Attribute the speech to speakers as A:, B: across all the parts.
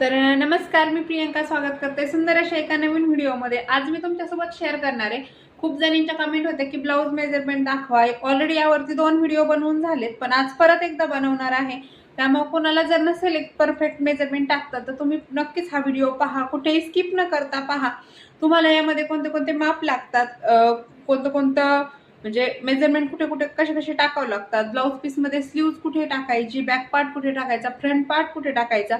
A: तर नमस्कार मी प्रियंका स्वागत करते सुंदर अशा एका नवीन व्हिडिओमध्ये. आज मी तुमच्यासोबत शेअर करणार आहे. खूप जणींच्या कमेंट होत्या की ब्लाऊज मेजरमेंट दाखवा. ऑलरेडी यावरती दोन व्हिडिओ बनवून झालेत पण आज परत एकदा बनवणार आहे. त्यामुळे कोणाला जर नसेल एक परफेक्ट मेजरमेंट टाकतात तर तुम्ही नक्कीच हा व्हिडिओ पहा. कुठेही स्किप न करता पहा. तुम्हाला यामध्ये कोणते कोणते माप लागतात कोणतं कोणतं म्हणजे मेजरमेंट कुठे कुठे कसे कसे टाकावं लागतात ब्लाऊज पीसमध्ये स्लीव्ज कुठे टाकायची बॅक पार्ट कुठे टाकायचा फ्रंट पार्ट कुठे टाकायचा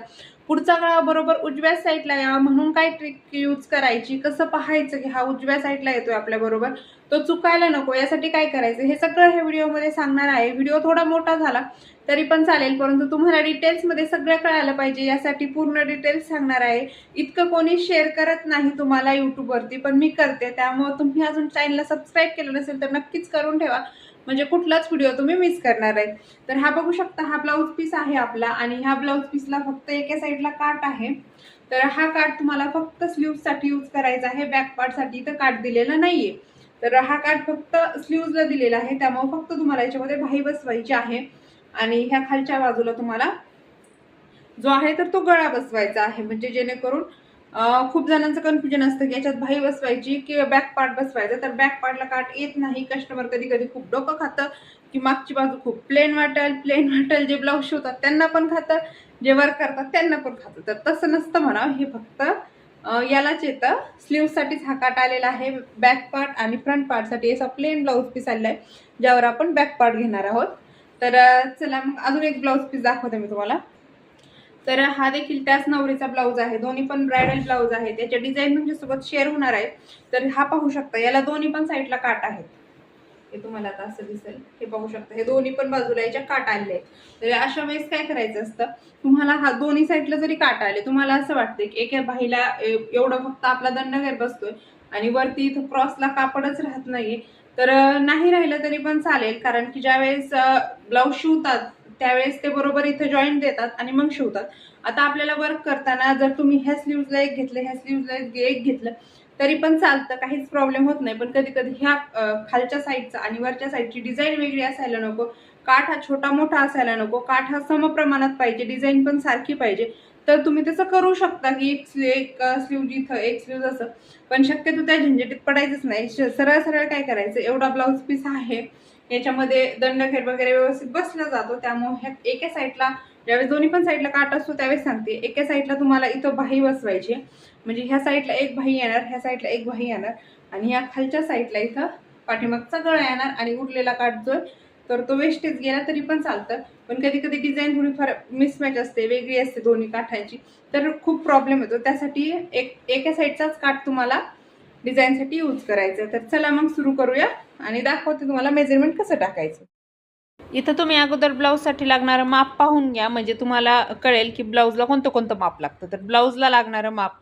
A: पुढचा गळा बरोबर उजव्या साईडला यावा म्हणून काय ट्रिक यूज करायची? कसं पाहायचं की हा उजव्या साईडला येतोय आपल्याबरोबर तो चुकायला नको. यासाठी काय करायचं? हे सगळं हे व्हिडिओमध्ये सांगणार आहे. व्हिडिओ थोडा मोठा झाला तरी पण चालेल. परंतु तुम्हाला डिटेल्समध्ये सगळं कळायला पाहिजे. यासाठी पूर्ण डिटेल्स सांगणार आहे. इतकं कोणी शेअर करत नाही तुम्हाला यूट्यूबवरती पण मी करते. त्यामुळे तुम्ही अजून चॅनलला सबस्क्राईब केलं नसेल तर नक्कीच करून ठेवा. म्हणजे कुठलाच व्हिडिओ तुम्ही मिस करणार आहे. तर हा बघू शकता हा ब्लाऊज पीस आहे आपला आणि ह्या ब्लाऊज पीसला फक्त एका साईडला काट आहे. तर हा काट तुम्हाला फक्त स्लीवसाठी यूज करायचा आहे. बॅक पार्टसाठी तर काट दिलेला नाहीये. तर हा काट फक्त स्लीव्हजला दिलेला आहे. त्यामुळे फक्त तुम्हाला याच्यामध्ये भाई बसवायची आहे. आणि ह्या खालच्या बाजूला तुम्हाला जो आहे तर तो गळा बसवायचा आहे. म्हणजे जेणेकरून खूप जणांचं कन्फ्युजन असतं की याच्यात भाई बसवायची की बॅक पार्ट बसवायचा. तर बॅक पार्टला काट येत नाही. कस्टमर कधी कधी खूप डोकं खातं की मागची बाजू खूप प्लेन वाटेल. प्लेन वाटेल जे ब्लाऊज शिवतात त्यांना पण खातं. जे वर्क करतात त्यांना पण खातं. तर तसं नसतं म्हणा हे फक्त यालाच येतं. स्लीव्हसाठीच हा काट आलेला आहे. बॅक पार्ट आणि फ्रंट पार्टसाठी असा प्लेन ब्लाऊज पीस आलेला आहे ज्यावर आपण बॅक पार्ट घेणार आहोत. तर चला मग अजून एक ब्लाऊज पीस दाखवते मी तुम्हाला. तर हा देखील त्याच नवरीचा ब्लाऊज आहे. दोन्ही पण ब्रायडल ब्लाऊज आहे. त्याच्या डिझाईन तुमच्यासोबत शेअर होणार आहे. तर हा पाहू शकता याला दोन्ही पण साईडला काट आहेत. हे तुम्हाला आता असं दिसेल. हे पाहू शकता हे दोन्ही पण बाजूला याच्या काट आले आहेत. तर अशा वेळेस काय करायचं असतं तुम्हाला हा दोन्ही साईडला जरी काट आले तुम्हाला असं वाटतं की एका बाईला एवढं फक्त आपला दंड घर बसतोय आणि वरती इथं क्रॉसला कापडच राहत नाहीये. तर नाही राहिलं तरी पण चालेल. कारण की ज्यावेळेस ब्लाऊज शिवतात त्यावेळेस ते बरोबर इथं जॉईंट देतात आणि मग शिवतात. आता आपल्याला वर्क करताना जर तुम्ही ह्या स्लीव्जला एक घेतलं ह्या स्लीव्हजला एक घेतलं तरी पण चालतं काहीच प्रॉब्लेम होत नाही. पण कधी कधी ह्या खालच्या साईडचा आणि वरच्या साईडची डिझाईन वेगळी असायला नको. काठ हा छोटा मोठा असायला नको. काठ हा समप्रमाणात पाहिजे डिझाईन पण सारखी पाहिजे. तर तुम्ही तसं करू शकता की एक स्ली एक स्लीव जिथं एक स्लीव असं. पण शक्यतो त्या झंझटीत पडायचंच नाही. सरळ सरळ काय करायचं? एवढा ब्लाऊज पीस आहे. याच्यामध्ये दंडखेर वगैरे व्यवस्थित बसला जातो. त्यामुळे ह्या एका साईडला ज्यावेळेस दोन्ही पण साईडला काट असतो त्यावेळेस सांगते. एका साईडला तुम्हाला इथं बाही बसवायची. म्हणजे ह्या साईडला एक बाही येणार ह्या साईडला एक बाही येणार. आणि ह्या खालच्या साईडला इथं पाठीमागचा गळा येणार आणि उरलेला काट जो तर तो वेस्टेज गेला तरी पण चालतं. पण कधी कधी डिझाईन थोडीफार मिसमॅच असते वेगळी असते दोन्ही काठांची. तर खूप प्रॉब्लेम येतो. त्यासाठी एक एका साईडचाच काठ तुम्हाला डिझाईनसाठी यूज करायचं. तर चला मग सुरू करूया आणि दाखवते तुम्हाला मेजरमेंट कसं टाकायचं. इथं तुम्ही अगोदर ब्लाऊजसाठी लागणारं माप पाहून घ्या. म्हणजे तुम्हाला कळेल की ब्लाऊजला कोणतं कोणतं माप लागतं. तर ब्लाऊजला लागणारं माप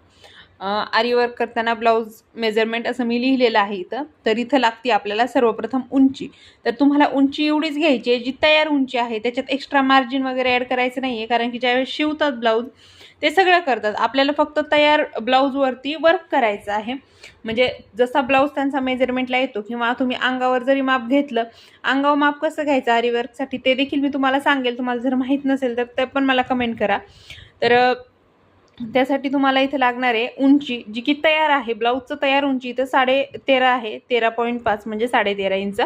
A: अं, आरी वर्क करताना ब्लाऊज मेजरमेंट असं मी लिहिलेलं आहे इथं. तर इथं लागते आपल्याला सर्वप्रथम उंची. तर तुम्हाला उंची एवढीच घ्यायची आहे जी तयार उंची आहे. त्याच्यात एक्स्ट्रा मार्जिन वगैरे ॲड करायचं नाही आहे कारण की ज्यावेळेस शिवतात ब्लाऊज ते सगळं करतात. आपल्याला फक्त तयार ब्लाऊजवरती वर्क करायचं आहे. म्हणजे जसा ब्लाऊज त्यांचा मेजरमेंटला येतो किंवा तुम्ही अंगावर जरी माप घेतलं अंगावर माप कसं घ्यायचं आरीवर्कसाठी ते देखील मी तुम्हाला सांगेल. तुम्हाला जर माहीत नसेल तर ते पण मला कमेंट करा. तर त्यासाठी तुम्हाला इथं लागणार आहे उंची जी की तयार आहे. ब्लाऊजचं तयार उंची इथं साडे तेरा आहे. तेरा पॉईंट पाच म्हणजे साडे तेरा इंच.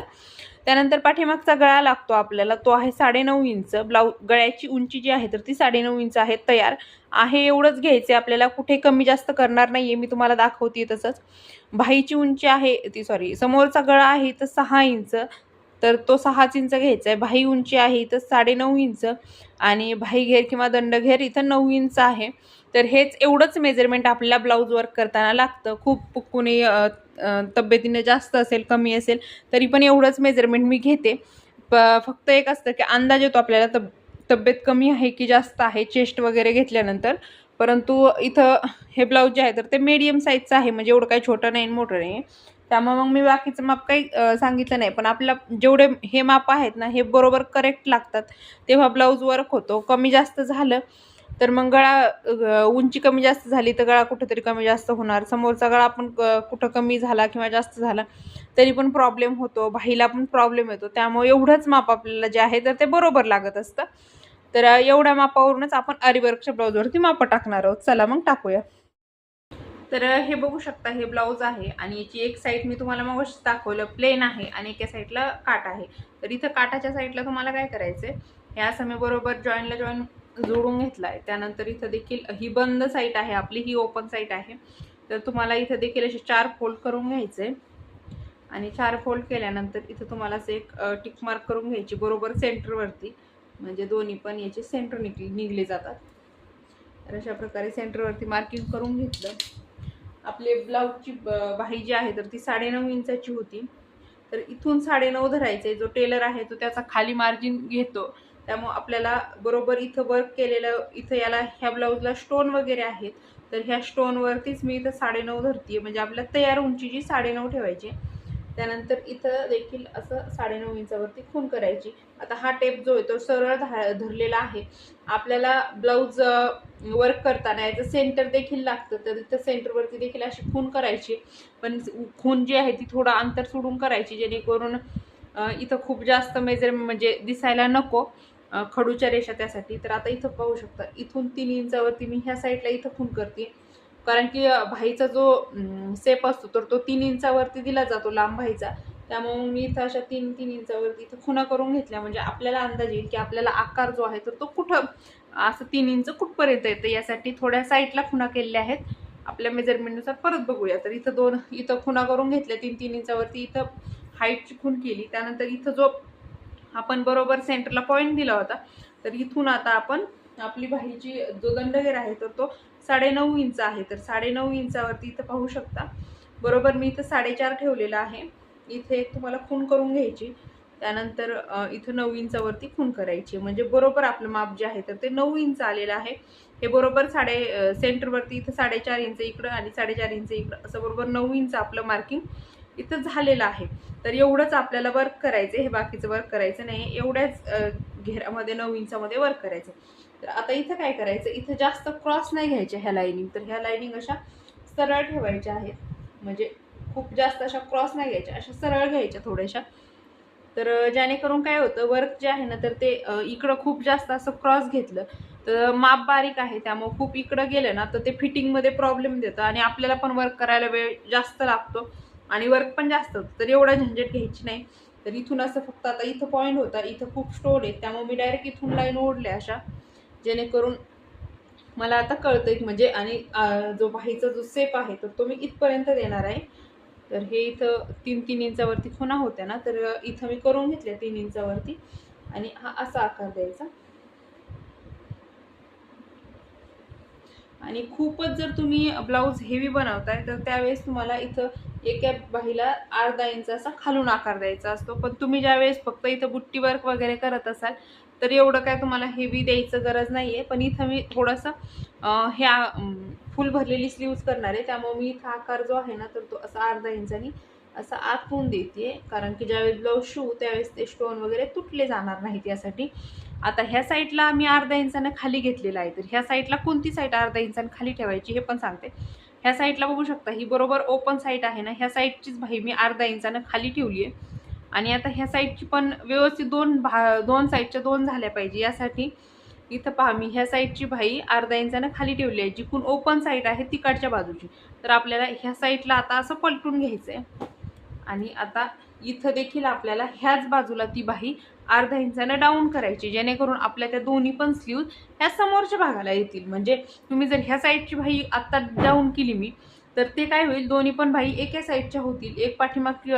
A: त्यानंतर पाठीमागचा गळा लागतो आपल्याला. तो आहे साडेनऊ इंच. ब्लाऊ गळ्याची उंची जी आहे तर ती साडेनऊ इंच आहे तयार. आहे एवढंच घ्यायचं आपल्याला. कुठे कमी जास्त करणार नाही आहे मी तुम्हाला दाखवते तसंच. भाईची उंची आहे ती सॉरी समोरचा गळा आहे तर सहा इंच. तर तो सहाच इंच घ्यायचा आहे. भाई उंची आहे इथं साडेनऊ इंच. आणि भाई घेर किंवा दंडघेर इथं नऊ इंच आहे. तर हेच एवढंच मेजरमेंट आपल्याला ब्लाऊज वर्क करताना लागतं. खूप कुणी तब्येतीने जास्त असेल कमी असेल तरी पण एवढंच मेजरमेंट मी घेते. प फक्त एक असतं की अंदाज येतो आपल्याला तब तब्येत कमी आहे की जास्त आहे चेस्ट वगैरे घेतल्यानंतर. परंतु इथं हे ब्लाऊज जे आहे तर ते मीडियम साईजचं आहे म्हणजे एवढं काही छोटं नाही आणि मोठं नाही. त्यामुळे मग मी बाकीचं माप काही सांगितलं नाही. पण आपला जेवढे हे माप आहेत ना हे बरोबर करेक्ट लागतात. तेव्हा ब्लाऊज वर्क होतो. कमी जास्त झालं तर मग गळा उंची कमी जास्त झाली तर गळा कुठेतरी कमी जास्त होणार. समोरचा गळा आपण कुठं कमी झाला किंवा जास्त झाला तरी पण प्रॉब्लेम होतो. भाईला पण प्रॉब्लेम येतो. त्यामुळे एवढंच माप आपल्याला जे आहे तर ते बरोबर लागत असतं. तर एवढ्या मापावरूनच आपण अरिवर्कच्या ब्लाऊजवरती मापं टाकणार आहोत. चला मग टाकूया. तर हे बघू शकता हे ब्लाऊज आहे आणि याची एक साईड मी तुम्हाला मग दाखवलं. प्लेन आहे आणि एका साईडला काट आहे. तर इथं काटाच्या साईडला तुम्हाला काय करायचं आहे हे असं मी बरोबर जॉईनला जॉईन जोडून घेतला आहे त्यानंतर इथं देखील ही बंद साईट आहे आपली ही ओपन साईट आहे. तर तुम्हाला इथं देखील असे चार फोल्ड करून घ्यायचे. आणि चार फोल्ड केल्यानंतर इथं तुम्हाला असं एक टिक मार्क करून घ्यायची बरोबर सेंटरवरती म्हणजे दोन्ही पण याचे सेंटर निघले निघले जातात. तर अशा प्रकारे सेंटरवरती मार्किंग करून घेतलं. आपले ब्लाऊजची बाही जी आहे तर ती साडेनऊ इंचाची होती. तर इथून साडेनऊ धरायचे. जो टेलर आहे तो त्याचा खाली मार्जिन घेतो. त्यामुळं आपल्याला बरोबर इथं वर्क केलेलं इथं याला ह्या ब्लाऊजला स्टोन वगैरे आहेत. तर ह्या स्टोनवरतीच मी इथं साडेनऊ धरतीये. म्हणजे आपल्या तयार उंची जी साडेनऊ ठेवायची. त्यानंतर इथं देखील असं साडेनऊ इंचावरती खून करायची. आता हा टेप जो आहे तो सरळ धा धरलेला आहे. आपल्याला ब्लाऊज वर्क करताना याचं सेंटर देखील लागतं. तर तिथं सेंटरवरती देखील अशी खून करायची. पण खून जी आहे ती थोडं अंतर सोडून करायची जेणेकरून इथं खूप जास्त मेजर म्हणजे दिसायला नको. खडूच्या रेषा त्यासाठी. तर आता इथं पाहू शकता इथून तीन इंचावरती मी ह्या साईडला इथं खून करते. कारण की भाईचा जो सेप असतो तर तो तीन इंचावरती दिला जातो लांब भाईचा. त्यामुळे मी इथं अशा तीन तीन इंचावरती इथं खुणा करून घेतल्या. म्हणजे आपल्याला अंदाज येईल की आपल्याला आकार जो आहे तर तो कुठं असं तीन इंच कुठपर्यंत येतं यासाठी थोड्या साईडला खुणा केलेल्या आहेत. आपल्या मेजरमेंटनुसार परत बघूया. तर इथं दोन इथं खुणा करून घेतल्या तीन तीन इंचावरती. इथं हाईटची खून केली. त्यानंतर इथं जो आपण बरोबर सेंटरला पॉईंट दिला होता. तर इथून आता आपण आपली बाहीची जो दंडगेर आहे तर तो साडेनऊ इंच आहे. तर साडेनऊ इंचावरती इथं पाहू शकता. बरोबर मी इथं साडेचार ठेवलेला आहे. इथे एक तुम्हाला खून करून घ्यायची. त्यानंतर इथं नऊ इंचावरती खून करायची. म्हणजे बरोबर आपलं माप जे आहे तर ते नऊ इंच आलेलं आहे. हे बरोबर साडे सेंटरवरती इथं साडेचार इंच इकडं आणि साडेचार इंच इकडं. असं बरोबर नऊ इंच आपलं मार्किंग इथं झालेलं आहे. तर एवढंच आपल्याला वर्क करायचं हे बाकीचं वर्क करायचं नाही एवढ्याच घेरामध्ये नऊ इंचामध्ये वर्क करायचं तर आता इथं काय करायचं? इथं जास्त क्रॉस नाही घ्यायच्या ह्या लाईनिंग तर ह्या लाईनिंग अशा सरळ ठेवायच्या आहेत. म्हणजे खूप जास्त अशा क्रॉस नाही घ्यायच्या अशा सरळ घ्यायच्या थोड्याशा. तर जेणेकरून काय होतं वर्क जे आहे ना तर ते इकडं खूप जास्त असं क्रॉस घेतलं तर माप बारीक आहे त्यामुळं खूप इकडं गेलं ना तर ते फिटिंगमध्ये प्रॉब्लेम देतं आणि आपल्याला पण वर्क करायला वेळ जास्त लागतो. आणि वर्क पण जास्त होतं. तर एवढा झंझट घ्यायची नाही. तर इथून असं फक्त आता इथं पॉईंट होता इथं खूप स्टोन आहे त्यामुळे मी डायरेक्ट इथून लाईन ओढल्या अशा. जेणेकरून मला आता कळतं म्हणजे आणि जो बाहीचा जो सेप आहे तर तो मी इथपर्यंत देणार आहे. तर हे इथं तीन तीन इंचावरती खुणा होत्या ना तर इथं मी करून घेतल्या तीन इंचावरती. आणि हा असा आकार द्यायचा. आणि खूपच जर तुम्ही ब्लाऊज हेवी बनवताय तर त्यावेळेस तुम्हाला इथं एका बाहीला अर्धा इंच असा खालून आकार द्यायचा असतो. पण तुम्ही ज्यावेळेस फक्त इथं बुट्टी वर्क वगैरे करत असाल तर एवढं काय तुम्हाला हेवी द्यायचं गरज नाही आहे पण इथं मी थोडंसं ह्या फुल भरलेली स्लीव्ज करणार आहे. त्यामुळे मी इथं आकार जो आहे ना तर तो असा अर्धा इंचानी असा होऊन देते कारण की ज्यावेळेस ब्लाऊज शिवू त्यावेळेस ते स्टोन वगैरे तुटले जाणार नाहीत यासाठी. आता ह्या साईडला मी अर्धा इंचानं खाली घेतलेला आहे. तर ह्या साईडला कोणती साईड अर्धा इंचानं खाली ठेवायची हे पण सांगते. ह्या साईडला बघू शकता ही बरोबर ओपन साईड आहे ना ह्या साईडचीच भाई मी अर्धा इंचानं खाली ठेवली आहे. आणि आता ह्या साईडची पण व्यवस्थित दोन भा दोन साईडच्या दोन झाल्या पाहिजे यासाठी इथं पहा मी ह्या साईडची भाई अर्धा इंचानं खाली ठेवली आहे जिकून ओपन साईड आहे तिकडच्या बाजूची. तर आपल्याला ह्या साईडला आता असं पलटून घ्यायचं आहे आणि आता इथं देखील आपल्याला ह्याच बाजूला ती बाही अर्धा इंचानं डाऊन करायची जेणेकरून आपल्या त्या दोन्ही पण स्लीव ह्या समोरच्या भागाला येतील. म्हणजे तुम्ही जर ह्या साईडची बाही आत्ता डाऊन केली मी तर ते काय होईल? दोन्ही पण बाही एका साईडच्या होतील. एक पाठीमाग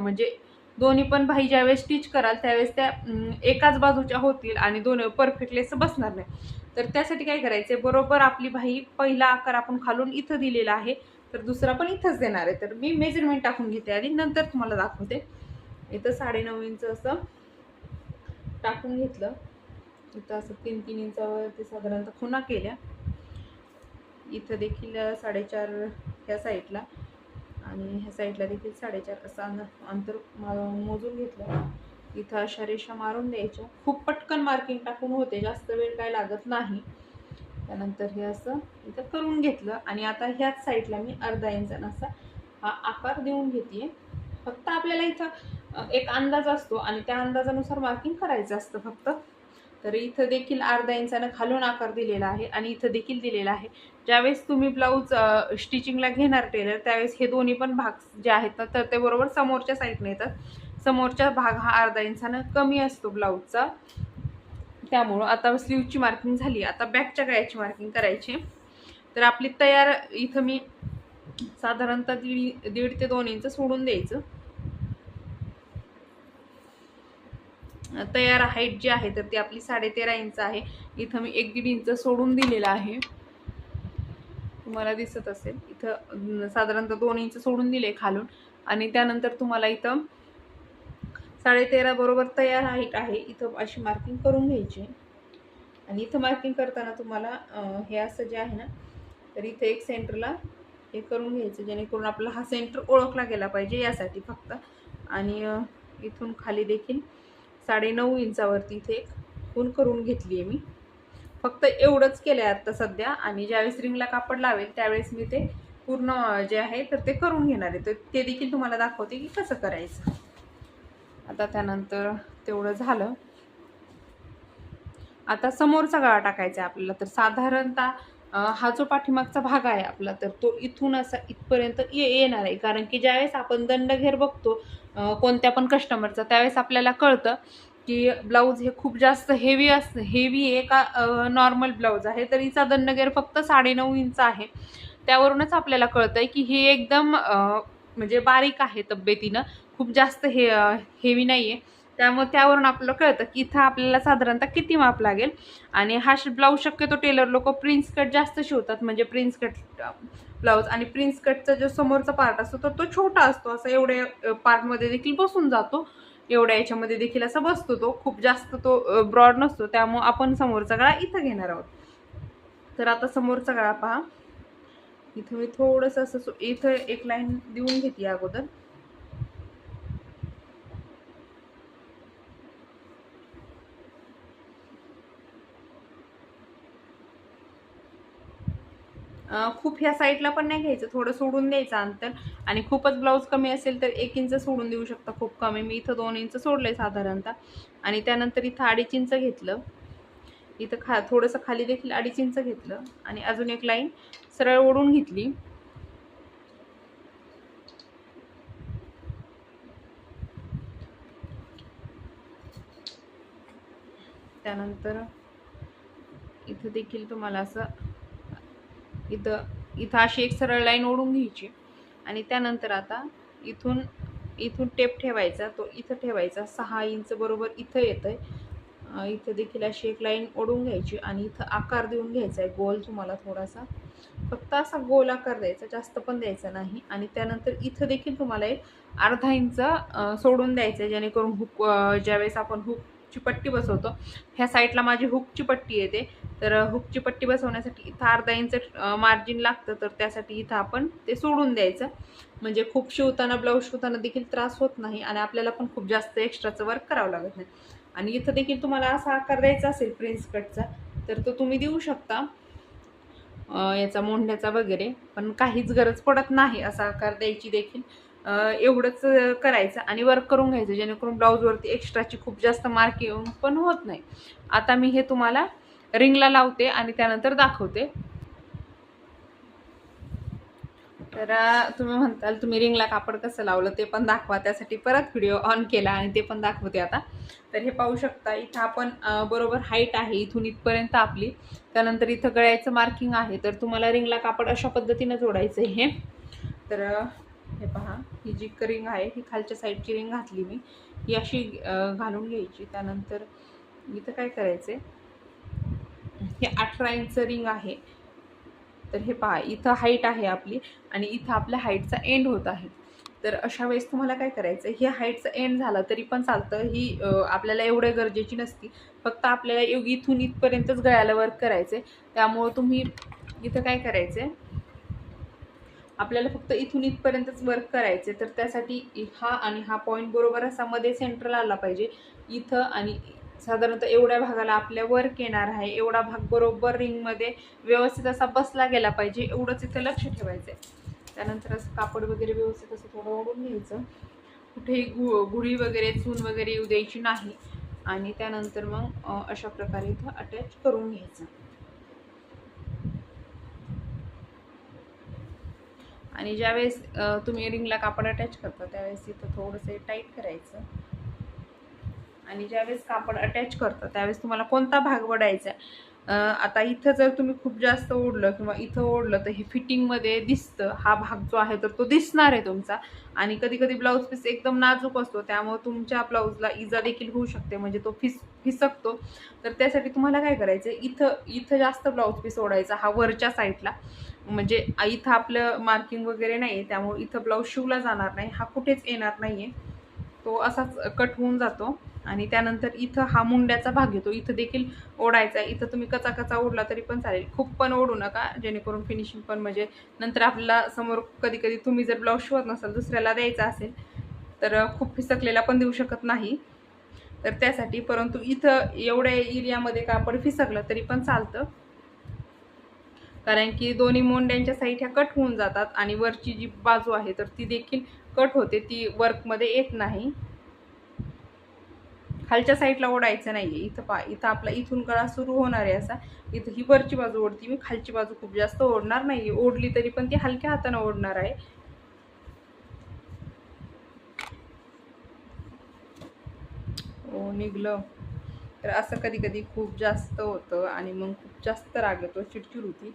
A: म्हणजे दोन्ही पण बाई ज्यावेळेस स्टिच कराल त्यावेळेस त्या एकाच बाजूच्या होतील आणि दोन परफेक्टली असं बसणार नाही. तर त्यासाठी काय करायचं बरोबर आपली बाई पहिला आकार आपण खालून इथं दिलेला आहे. तर दुसरा पण इथंच देणार आहे. तर मी मेजरमेंट टाकून घेते आधी नंतर तुम्हाला दाखवते. इथं साडेनऊ इंच असं टाकून घेतलं. इथं असं तीन तीन इंचावरती साधारणतः खुणा केल्या. इथं देखील साडेचार ह्या साईडला. आणि ह्या साईडला देखील साडेचार असं अंतर मोजून घेतलं. इथं अशा रेषा मारून द्यायच्या. खूप पटकन मार्किंग टाकून होते. जास्त वेळ काय लागत नाही. त्यानंतर हे असं इथं करून घेतलं आणि आता ह्याच साईडला मी अर्धा इंचानं असा हा आकार देऊन घेते फक्त आपल्याला इथं एक अंदाज असतो आणि त्या अंदाजानुसार मार्किंग करायचं असतं फक्त. तर इथं देखील अर्धा इंचानं खालून आकार दिलेला आहे आणि इथं देखील दिलेला आहे. ज्यावेळेस तुम्ही ब्लाऊज स्टिचिंगला घेणार टेलर त्यावेळेस हे दोन्ही पण भाग जे आहेत ना तर ते बरोबर समोरच्या साईडने येतात. समोरचा भाग हा अर्धा इंचानं कमी असतो ब्लाऊजचा. त्यामुळं आता स्लीवची मार्किंग झाली. आता बॅकच्या गळ्याची मार्किंग करायची. तर आपली तयार इथं मी साधारणतः दीड दीड ते दोन इंच सोडून द्यायचं. तयार हाईट जी आहे तर ती आपली साडेतेरा इंच आहे. इथं मी एक दीड इंच सोडून दिलेलं आहे. तुम्हाला दिसत असेल. इथं साधारणतः दोन इंच सोडून दिले खालून. आणि त्यानंतर तुम्हाला इथं साडेतेरा बरोबर तयार हाईट आहे. इथं अशी मार्किंग करून घ्यायची. आणि इथं मार्किंग करताना तुम्हाला हे असं जे आहे ना तर इथं एक सेंटरला हे करून घ्यायचं. जेणेकरून आपला हा सेंटर ओळखला गेला पाहिजे यासाठी फक्त. आणि इथून खाली देखील साडे नऊ इंचावरती इथे एक खून करून घेतली आहे मी. फक्त एवढंच केलं आहे आत्ता सध्या. आणि ज्यावेळेस रिंगला कापड लावेल त्यावेळेस मी ते पूर्ण जे आहे तर ते करून घेणार आहे. तर ते देखील तुम्हाला दाखवते की कसं करायचं. आता त्यानंतर तेवढं झालं. आता समोरचा गळा टाकायचा आहे आपल्याला. तर साधारणतः हा जो पाठीमागचा भाग आहे आपला तर तो इथून असा इथपर्यंत ये येणार आहे. कारण की ज्यावेळेस आपण दंडघेर बघतो कोणत्या पण कस्टमरचा त्यावेळेस आपल्याला कळतं की ब्लाऊज हे खूप जास्त हेवी अस हेवी आहे का नॉर्मल ब्लाऊज आहे. तर हिचा दंडघेर फक्त साडेनऊ इंच आहे. त्यावरूनच आपल्याला कळतं आहे की ही एकदम म्हणजे बारीक आहे तब्येतीनं. खूप जास्त हे हेवी नाही आहे त्यामुळे त्यावरून आपल्याला कळतं की इथं आपल्याला साधारणतः किती माप लागेल. आणि हा ब्लाऊज शक्यतो टेलर लोक प्रिन्स कट जास्त शिवतात. म्हणजे प्रिन्स कट ब्लाऊज आणि प्रिन्स कटचा जो समोरचा पार्ट असतो तर तो छोटा असतो. असं एवढ्या पार्टमध्ये देखील बसून जातो. एवढ्या याच्यामध्ये देखील असा बसतो तो. खूप जास्त तो ब्रॉड नसतो. त्यामुळं आपण समोरचा गळा इथं घेणार आहोत. तर आता समोरचा गळा पहा. इथं मी थोडंसं असं सो- इथं एक लाईन देऊन घेते अगोदर. खूप ह्या साईडला पण नाही घ्यायचं थोडं सोडून द्यायचं अंतर. आणि खूपच ब्लाऊज कमी असेल तर एक इंच सोडून देऊ शकता खूप कमी. मी इथं दोन इंच सोडले साधारणतः. आणि त्यानंतर इथं अडीच इंच घेतलं. इथं खा थोडंसं खाली देखील अडीच इंच घेतलं. आणि अजून एक लाईन. सरळ ओढून घेतली. त्यानंतर इथं देखील तुम्हाला असं इथं इथं अशी एक सरळ लाईन ओढून घ्यायची. आणि त्यानंतर आता इथून इथून टेप ठेवायचा तो इथं ठेवायचा सहा इंच बरोबर इथं येतं आहे इथं देखील अशी एक लाईन ओढून घ्यायची आणि इथं आकार देऊन घ्यायचा आहे. गोल तुम्हाला थोडासा. फक्त असा गोल आकार द्यायचा जास्त पण द्यायचा नाही. आणि त्यानंतर इथं देखील तुम्हाला एक अर्धा इंच सोडून द्यायचं आहे जेणेकरून हुक ज्यावेळेस आपण हुकची पट्टी बसवतो ह्या साईडला माझी हुकची पट्टी येते. तर हुकची पट्टी बसवण्यासाठी इथं अर्धा इंच मार्जिन लागतं तर त्यासाठी इथं आपण ते सोडून द्यायचं. म्हणजे खूप शिवताना ब्लाऊज शिवताना देखील त्रास होत नाही आणि आपल्याला पण खूप जास्त एक्स्ट्राचं वर्क करावं लागत नाही. आणि इथं देखील तुम्हाला असा आकार द्यायचा असेल प्रिन्स कटचा तर तो तुम्ही देऊ शकता. याचा मोंढ्याचा वगैरे पण काहीच गरज पडत नाही असा आकार द्यायची देखील. एवढंच करायचं आणि वर्क करून घ्यायचं जेणेकरून ब्लाऊजवरती एक्स्ट्राची खूप जास्त मार्क येऊन पण होत नाही. आता मी हे तुम्हाला रिंगला लावते आणि त्यानंतर दाखवते. तर तुम्ही म्हणताल तुम्ही रिंगला कापड कसं लावलं ते पण दाखवा त्यासाठी परत व्हिडिओ ऑन केला आणि ते पण दाखवते आता. तर हे पाहू शकता इथं आपण बरोबर हाईट आहे इथून इथपर्यंत आपली. त्यानंतर इथं गळ्याचं मार्किंग आहे. तर तुम्हाला रिंगला कापड अशा पद्धतीनं जोडायचं आहे. हे तर हे पहा ही जी रिंग आहे ही खालच्या साईडची रिंग घातली मी. ही अशी घालून घ्यायची. त्यानंतर इथं काय करायचं हे अठरा इंच रिंग आहे. तर हे पहा इथं हाईट आहे आपली आणि इथं आपल्या हाईटचा एंड होत आहे. तर अशा वेळेस तुम्हाला काय करायचं ही हाईटचं एंड झाला तरी पण चालतं. ही आपल्याला एवढं गरजेची नसती. फक्त आपल्याला एव- इथून इथपर्यंतच गळ्याला वर्क करायचं त्यामुळं तुम्ही इथं काय करायचं आपल्याला फक्त इथून इथपर्यंतच वर्क करायचे तर त्यासाठी हा आणि हा पॉईंट बरोबर असा मध्ये सेंट्रल आला पाहिजे. इथं आणि साधारणतः एवढ्या भागाला आपल्या वर्क येणार आहे. एवढा भाग बरोबर रिंगमध्ये व्यवस्थित असा बसला गेला पाहिजे. एवढंच इथं लक्ष ठेवायचं आहे त्यानंतर असं कापड वगैरे व्यवस्थित असं थोडं ओढून घ्यायचं. कुठेही गु गुळी वगैरे चून वगैरे येऊ द्यायची नाही. आणि त्यानंतर मग अशा प्रकारे इथं अटॅच करून घ्यायचं. आणि ज्यावेळेस तुम्ही रिंगला कापड अटॅच करता त्यावेळेस इथं थोडंसं टाईट करायचं. आणि ज्यावेळेस कापड अटॅच करता त्यावेळेस तुम्हाला कोणता भाग वडायचा आहे? आता इथं जर तुम्ही खूप जास्त ओढलं किंवा इथं ओढलं तर हे फिटिंगमध्ये दिसतं. हा भाग जो आहे तर तो दिसणार आहे तुमचा. आणि कधी कधी ब्लाऊज पीस एकदम नाजूक असतो त्यामुळे तुमच्या ब्लाऊजला इजा देखील होऊ शकते. म्हणजे तो फिस फिसकतो. तर त्यासाठी तुम्हाला काय करायचं इथं इथं जास्त ब्लाऊज पीस ओढायचा हा वरच्या साईडला. म्हणजे इथं आपलं मार्किंग वगैरे नाही आहे त्यामुळे इथं ब्लाऊज शिवला जाणार नाही. हा कुठेच येणार नाही आहे तो असाच कट होऊन जातो. आणि त्यानंतर इथं हा मुंड्याचा भाग येतो इथं देखील ओढायचा आहे. इथं तुम्ही कचा कचा ओढला तरी पण चालेल. खूप पण ओढू नका जेणेकरून फिनिशिंग पण म्हणजे नंतर आपल्याला समोर कधी कधी तुम्ही जर ब्लाऊज शिवत नसाल दुसऱ्याला द्यायचा असेल तर खूप फिसकलेला पण देऊ शकत नाही. तर त्यासाठी परंतु इथं एवढ्या एरियामध्ये कापड फिसकलं तरी पण चालतं. कारण की दोन्ही मोंड्यांच्या साईड ह्या कट होऊन जातात आणि वरची जी बाजू आहे तर ती देखील कट होते. ती वर्कमध्ये येत नाही. खालच्या साईडला ओढायचं नाहीये. इथं पा इथं आपला इथून गळा सुरू होणार आहे असा. इथं ही वरची बाजू ओढती. मी खालची बाजू खूप जास्त ओढणार नाही ओढली तरी पण ती हलक्या हातानं ओढणार आहे. ओ निघलं. तर असं कधी कधी खूप जास्त होतं आणि मग खूप जास्त राग येतो. चिडचिड होती.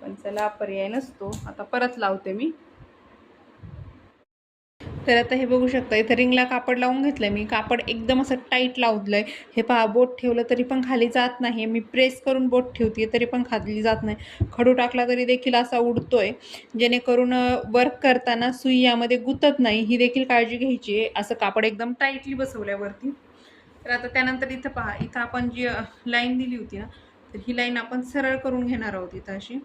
A: पण चला पर्याय नसतो. आता परत लावते मी. तर आता हे बघू शकता इथं रिंगला कापड लावून घेतलं मी. कापड एकदम असं टाईट लावलंय. हे पहा बोट ठेवलं तरी पण खाली जात नाही. मी प्रेस करून बोट ठेवते तरी पण खाली जात नाही. खडू टाकला तरी देखील असा उडतो आहे जेणेकरून वर्क करताना सुई यामध्ये गुतत नाही. ही देखील काळजी घ्यायची आहे. असं कापड एकदम टाईटली बसवल्यावरती तर आता त्यानंतर इथं पहा इथं आपण जी लाईन दिली होती ना तर ही लाईन आपण सरळ करून घेणार आहोत इथं अशी.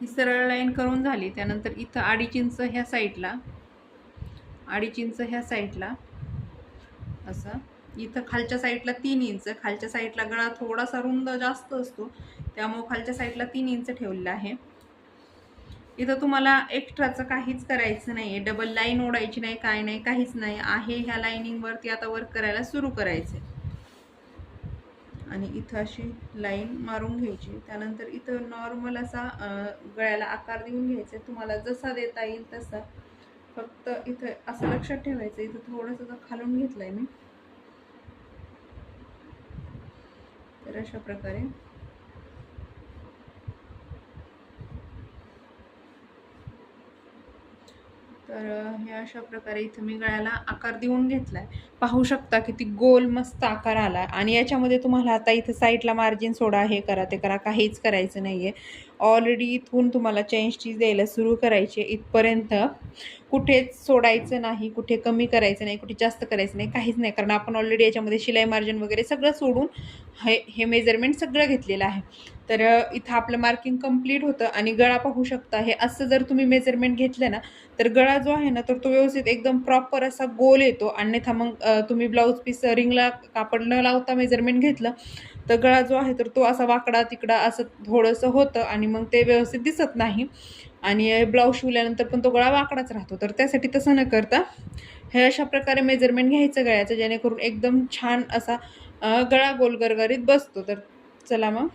A: ही सरळ लाईन करून झाली. त्यानंतर इथं अडीच इंच ह्या साईडला अडीच इंच ह्या साईडला असं. इथं खालच्या साईडला तीन इंच खालच्या साईडला गळा थोडासा रुंद जास्त असतो त्यामुळं खालच्या साईडला तीन इंच ठेवलेला आहे. इथं तुम्हाला एक्स्ट्राचं काहीच करायचं नाही आहे डबल लाईन ओढायची नाही काय नाही काहीच नाही. आहे ह्या लाईनिंगवरती आता वर्क करायला सुरू करायचं आहे आणि इथं अशी लाईन मारून घ्यायची. त्यानंतर इथं नॉर्मल असा गळ्याला आकार देऊन घ्यायचा. तुम्हाला जसा देता येईल तसा. फक्त इथं असं लक्षात ठेवायचं. इथं थोडंसं खालून घेतलंय मी. तर अशा प्रकारे. तर हे अशा प्रकारे इथं मी गळ्याला आकार देऊन घेतलाय. पाहू शकता किती गोल मस्त आकार आला आणि याच्यामध्ये तुम्हाला आता इथं साईडला मार्जिन सोडा हे करा ते करा काहीच करायचं नाही आहे ऑलरेडी इथून तुम्हाला चेन स्टिच द्यायला सुरू करायची आहे. इथपर्यंत कुठेच सोडायचं नाही कुठे कमी करायचं नाही कुठे जास्त करायचं नाही काहीच नाही. कारण आपण ऑलरेडी याच्यामध्ये शिलाई मार्जिन वगैरे सगळं सोडून हे हे मेजरमेंट सगळं घेतलेलं आहे. तर इथं आपलं मार्किंग कंप्लीट होतं. आणि गळा पाहू शकता हे असं जर तुम्ही मेजरमेंट घेतलं ना तर गळा जो आहे ना तर तो व्यवस्थित एकदम प्रॉपर असा गोल येतो. अन्यथा मग तुम्ही ब्लाऊज पीस रिंगला कापड न लावता मेजरमेंट घेतलं तर गळा जो आहे तर तो असा वाकडा तिकडा असं थोडंसं होतं आणि मग ते व्यवस्थित दिसत नाही. आणि ब्लाऊज शिवल्यानंतर पण तो गळा वाकडाच राहतो. तर त्यासाठी तसं न करता हे अशा प्रकारे मेजरमेंट घ्यायचं गळ्याचं जेणेकरून एकदम छान असा गळा गोल गरगरीत बसतो. तर चला मग.